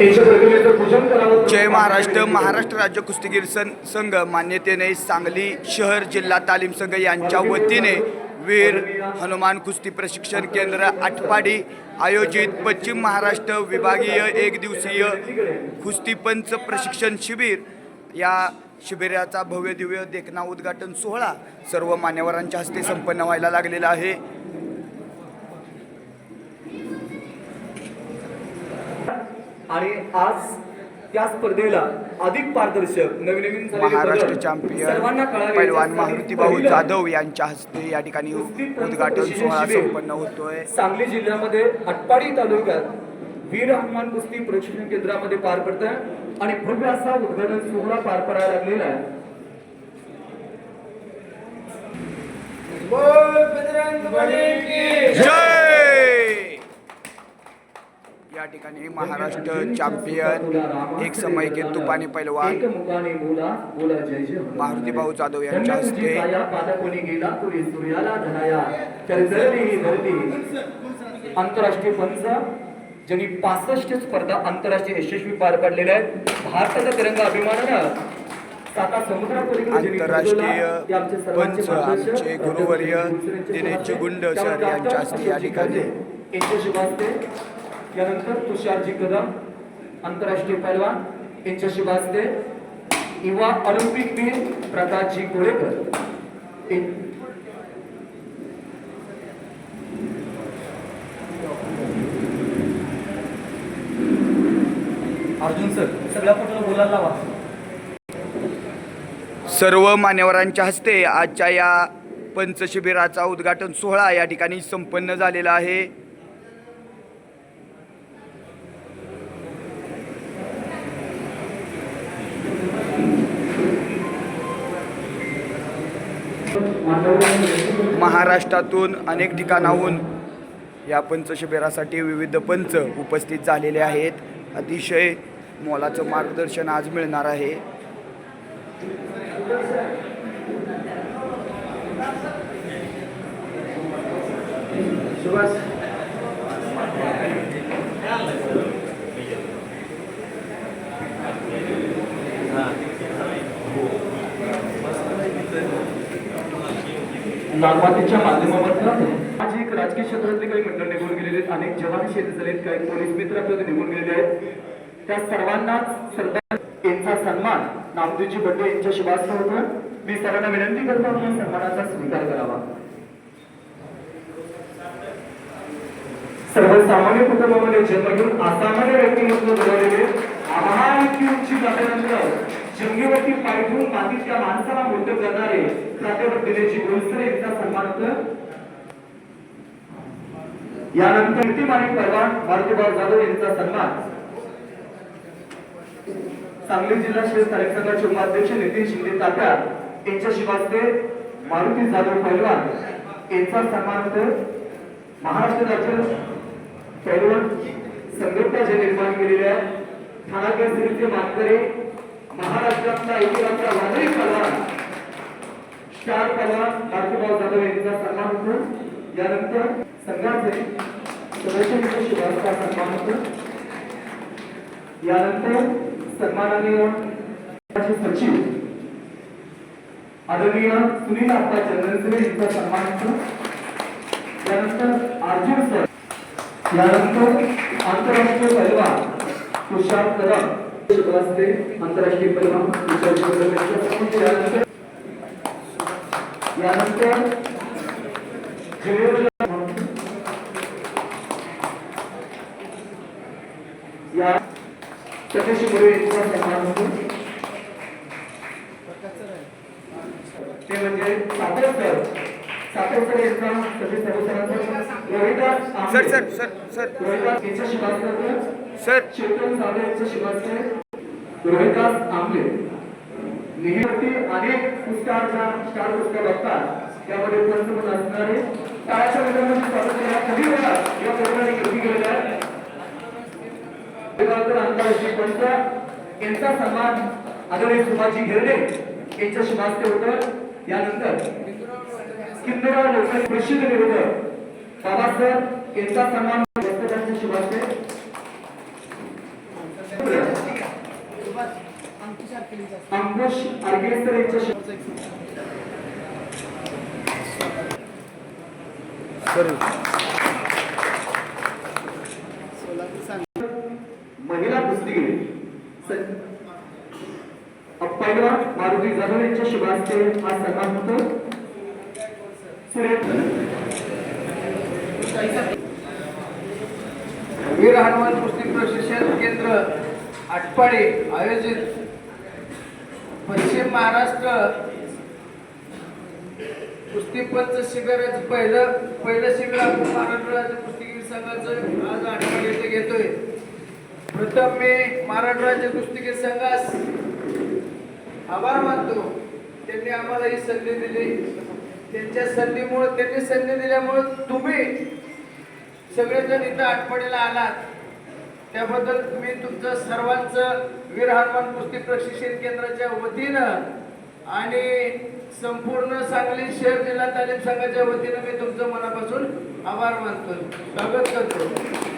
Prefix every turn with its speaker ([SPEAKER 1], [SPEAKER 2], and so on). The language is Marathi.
[SPEAKER 1] जय महाराष्ट्र महाराष्ट्र राज्य कुस्तीगीर सन संघ मान्यतेने सांगली शहर जिल्हा तालीम संघ यांच्या वतीने वीर हनुमान कुस्ती प्रशिक्षण केंद्र आटपाडी आयोजित पश्चिम महाराष्ट्र विभागीय एक दिवसीय कुस्तीपंच प्रशिक्षण शिबिर. या शिबिराचा भव्य दिव्य देखना उद्घाटन सोहळा सर्व मान्यवरांच्या हस्ते संपन्न व्हायला लागलेला आहे.
[SPEAKER 2] आणि आज त्या स्पर्धेला अधिक पारदर्शक नवीन नवीन
[SPEAKER 1] महाराष्ट्र चॅम्पियन पैलवान
[SPEAKER 2] याच्यासाठी
[SPEAKER 1] मारुती भाऊ
[SPEAKER 2] पहिलं
[SPEAKER 1] जाधव यांच्या हस्ते या ठिकाणी उद्घाटन सोहळा संपन्न होतोय.
[SPEAKER 2] सांगली जिल्ह्यामध्ये अटपाडी तालुक्यात वीर हनुमान कुस्ती प्रशिक्षण केंद्रामध्ये पार पडत आहे आणि भव्य असा उद्घाटन सोहळा पार पडायला लागलेला आहे.
[SPEAKER 1] जय या ठिकाणी महाराष्ट्र चॅम्पियन एक समय के तुपानी पैलवान. मारुती भाऊ जाधव यांच्या हस्ते
[SPEAKER 2] आंतरराष्ट्रीय पंच ज्यांनी पासष्ट स्पर्धा आंतरराष्ट्रीय यशस्वी पार पाडलेल्या आहेत. भारताचा तिरंगा अभिमानानं
[SPEAKER 1] आंतरराष्ट्रीय पंच आमचे गुरुवर्य दिनेश. गुंड सर यांच्या हस्ते या ठिकाणी
[SPEAKER 2] यानंतर तुषारजी कदम आंतरराष्ट्रीय पैलवान यांच्या शुभास्ते युवा ऑलिम्पिक वीर प्रकाशजी कोळेकर. अर्जुन सर सगळ्या फोटोला बोलायला लावा.
[SPEAKER 1] सर्व मान्यवरांच्या हस्ते आजच्या या पंच शिबिराचा उद्घाटन सोहळा या ठिकाणी संपन्न झालेला आहे. महाराष्ट्रातून अनेक ठिकाणाहून या पंच शिबिरासाठी विविध पंच उपस्थित झालेले आहेत. अतिशय मोलाचं मार्गदर्शन आज मिळणार आहे.
[SPEAKER 2] सुभाष नागमातीच्या माध्यमातून आज एक राजकीय क्षेत्रातले काही मंडळ निघून गेलेले आहेत. अनेक जवान शेत झालेत. काही पोलीस मित्र आपल्याला निघून गेलेले आहेत. त्या सर्वांनाच सरदार यांचा सन्मान नामदेवजी बड्डे यांच्या शुभास्थ होतं. मी सर्वांना विनंती करतो आपल्या सन्मानाचा स्वीकार करावा. सर्वसामान्य कुटुंबामध्ये जन्म घेऊन असामान्य व्यक्तिमत्व घडवलेले आभार इतकी उंची गाठल्यानंतर जंगीवरती पाय ठेवून मातीत माणसाला मोठं करणारे यांचा सन्मान होतं यानंतर नीतिमानिक मारुतीबाब जाधव यांचा सन्मान. सांगली जिल्हा श्रेष्ठ स्थानिक संघाचे उपाध्यक्ष नितीन शिंदे तात्या यांच्या शिवास्ते मारुती जाधव पैलवान. यांचा सन्मान महाराष्ट्र राज्य पैलवान संघटना जे निर्माण केलेले आहे ठाणा सिरीचे मानकरी महाराष्ट्रातला इतिहासचा वादळी पैलवान चार पैलवान मारुतीबाब जाधव यांचा सन्मान होतो. यानंतर संघाचे सदस्य शिवासचा सन्मान होतो. यानंतर सन्माननीय सचिव आदरणीय सुनील आप्पा चंदनसरे यांचा सन्मान होतो. यानंतर अर्जुन सर. यानंतर आंतरराष्ट्रीय परिवार तुषार कदम. शुभवासते आंतरराष्ट्रीय पैलवान तुषार कदम यानंतर यानंतर या सतीश मुरे यांचा सन्मान होतो ते म्हणजे सातव सर यांचा Satish सर्वसरांचा Rohidas
[SPEAKER 1] sir. Sir sir sir.
[SPEAKER 2] Rohidas यांचा शिवास्त्र
[SPEAKER 1] सर.
[SPEAKER 2] चेतन सावळे यांचा शिवास्त्र रोहिदास आंबले नेहमी अनेक पुस्तकांचा चार पुस्तक बघतात. त्यामध्ये पंचमत असणारे टाळ्याच्या मैदानामध्ये स्वागत कधी वेळा या प्रोग्रामने घेतली गेलेला आहेत आंतरराष्ट्रीय पंच यांचा सन्मान आदरणीय सुभाषजी घेरडे यांच्या शुभास्ते होतं. यानंतर किन्नराव लोकांनी प्रसिद्ध निवेदक बाबासाहेब यांचा सन्मान वस्त्रदानच्या शुभास्ते अंकुश आर्गेसर यांच्याशी महिला कुस्तीगीर पहिला मारुती जाधव यांच्या शुभ हस्ते हा सन्मान होतो.
[SPEAKER 3] वीर हनुमान कुस्ती प्रशिक्षण केंद्र आटपाडे आयोजित पश्चिम महाराष्ट्र. कुस्तीपंच शिबिराचं पहिलं पहिलं शिबिर आपण महाराष्ट्र राज्य कुस्तीगीर संघाचं आज आटपाडी येथे घेतोय. प्रथम मी महाराष्ट्र राज्य कुस्तीगीर संघास आभार मानतो. त्यांनी आम्हाला ही संधी दिली. त्यांच्या संधीमुळे त्यांनी संधी दिल्यामुळे तुम्ही सगळेजण इथं आठवडीला आलात. त्याबद्दल मी तुमचं सर्वांचं वीर हनुमान कुस्ती प्रशिक्षण केंद्राच्या वतीनं आणि संपूर्ण सांगली शहर जिल्हा तालीम संघाच्या वतीनं मी तुमचं मनापासून आभार मानतो स्वागत करतो.